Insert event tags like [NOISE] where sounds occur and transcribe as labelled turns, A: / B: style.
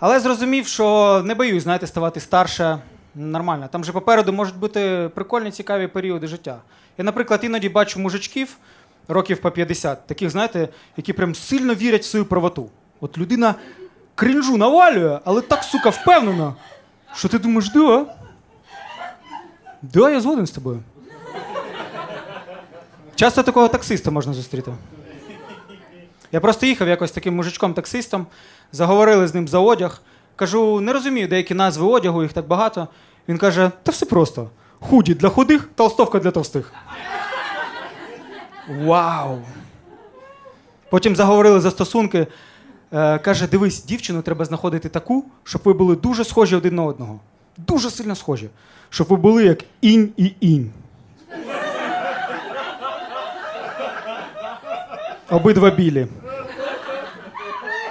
A: Але зрозумів, що не боюсь, знаєте, ставати старше нормально. Там же попереду можуть бути прикольні, цікаві періоди життя. Я, наприклад, іноді бачу мужичків років по 50, таких, знаєте, які прям сильно вірять в свою правоту. От людина крінжу навалює, але так, сука, впевнена, що ти думаєш, да. Да, я згоден з тобою. Часто такого таксиста можна зустріти. Я просто їхав якось таким мужичком-таксистом, заговорили з ним за одяг. Кажу, не розумію деякі назви одягу, їх так багато. Він каже: та все просто. Худі для худих, толстовка для товстих. Вау! Потім заговорили за стосунки. Е, каже: дивись, дівчину треба знаходити таку, щоб ви були дуже схожі один на одного. Дуже сильно схожі. Щоб ви були як інь і інь. Обидва білі. Thank [LAUGHS] you.